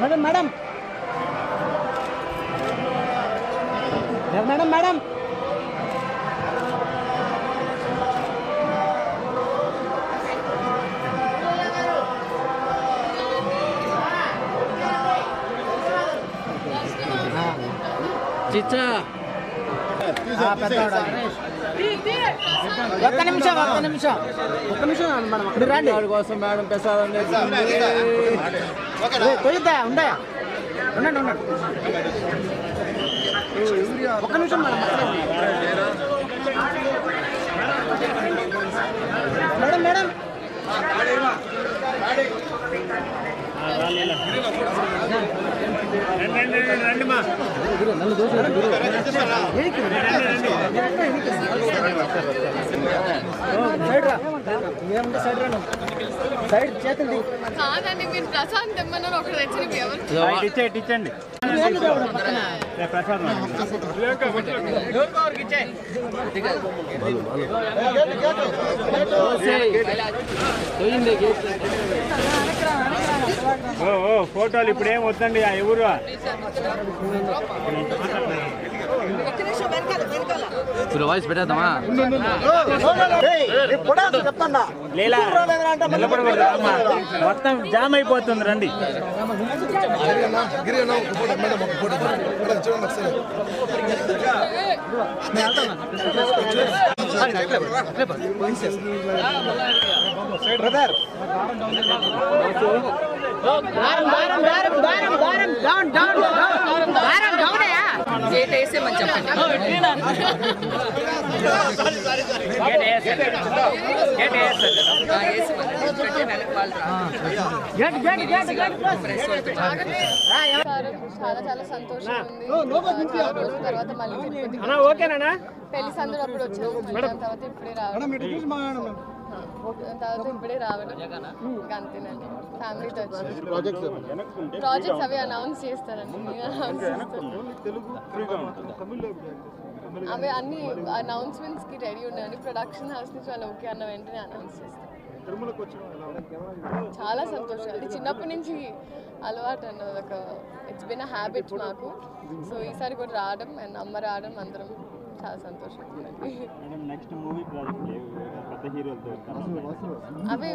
Madam, madam. Ya, madam, madam. Cica. Ah, petarda. ఒక్క నిమిషం ఒక్క నిమిషం. ఒక్క నిమిషం మేడం అక్కడ. రండి. కోసం మేడం ప్రసాదం తొలిద్దా ఉండే ఉండండి ఉండండి. ఒక్క నిమిషం మేడం మేడం మేడం. సైడ్ రా ఏముంటే సైడ్ రా సైడ్ చేతులు దిగు. కాదండి మీరు తెమ్మన్నారు ఒకటి తెచ్చి ఎవరు? ఇచ్చండి ఫోటోలు ఇప్పుడు ఏం వద్దండి ఆ ఎవరు? వాయిస్ పెట్టేద్దామా. మొత్తం జామ్ అయిపోతుంది రండి brother down down down get get చాలా చాలా సంతోషం తర్వాత మళ్ళీ పెళ్ళి సందర్భం అప్పుడు దాని తర్వాత ఇప్పుడే రావడం. తర్వాత ఇప్పుడే రావడం. ఇంకా అంతేనండి. ఫ్యామిలీతో వచ్చి ప్రాజెక్ట్స్ అవి అనౌన్స్ చేస్తారండి. నేను announce చేస్తాను. అవి అన్ని అనౌన్స్మెంట్స్కి రెడీ ఉన్నాయని ప్రొడక్షన్ హౌస్ నుంచి వాళ్ళు ఓకే అన్న వెంటనే అనౌన్స్ చేస్తాం చాలా సంతోషం. అది చిన్నప్పటి నుంచి అలవాటు అన్న ఒక ఇట్స్ బిన్ అ హ్యాబిట్ మాకు. సో ఈసారి కూడా రావడం అండ్ అమ్మ రావడం అందరం చాలా సంతోషం నెక్స్ట్ మూవీ ప్రాజెక్ట్ అవి